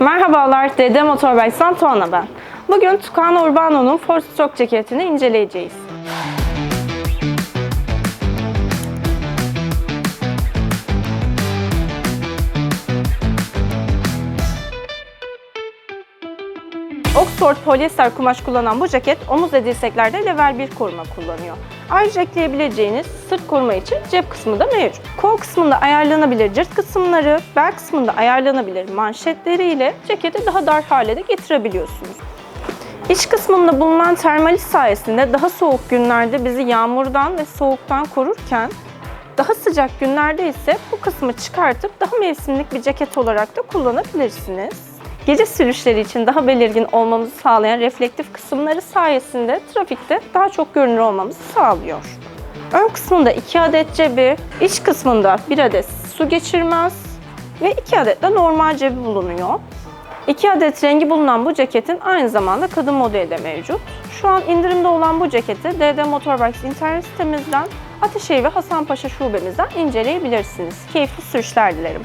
Merhabalar, DD Motorbike'dan Tuana ben. Bugün Tucano Urbano'nun Four Stroke ceketini inceleyeceğiz. Oxford polyester kumaş kullanan bu ceket omuz ve dirseklerde level 1 koruma kullanıyor. Ayrıca ekleyebileceğiniz sırt koruma için cep kısmı da mevcut. Kol kısmında ayarlanabilir cırt kısımları, bel kısmında ayarlanabilir manşetleri ile ceketi daha dar hale de getirebiliyorsunuz. İç kısmında bulunan termalis sayesinde daha soğuk günlerde bizi yağmurdan ve soğuktan korurken daha sıcak günlerde ise bu kısmı çıkartıp daha mevsimlik bir ceket olarak da kullanabilirsiniz. Gece sürüşleri için daha belirgin olmamızı sağlayan reflektif kısımları sayesinde trafikte daha çok görünür olmamızı sağlıyor. Ön kısmında 2 adet cebi, iç kısmında 1 adet su geçirmez ve 2 adet de normal cebi bulunuyor. 2 adet rengi bulunan bu ceketin aynı zamanda kadın modeli de mevcut. Şu an indirimde olan bu ceketi DD Motorbikes internet sitemizden Ateşehir ve Hasanpaşa şubemizden inceleyebilirsiniz. Keyifli sürüşler dilerim.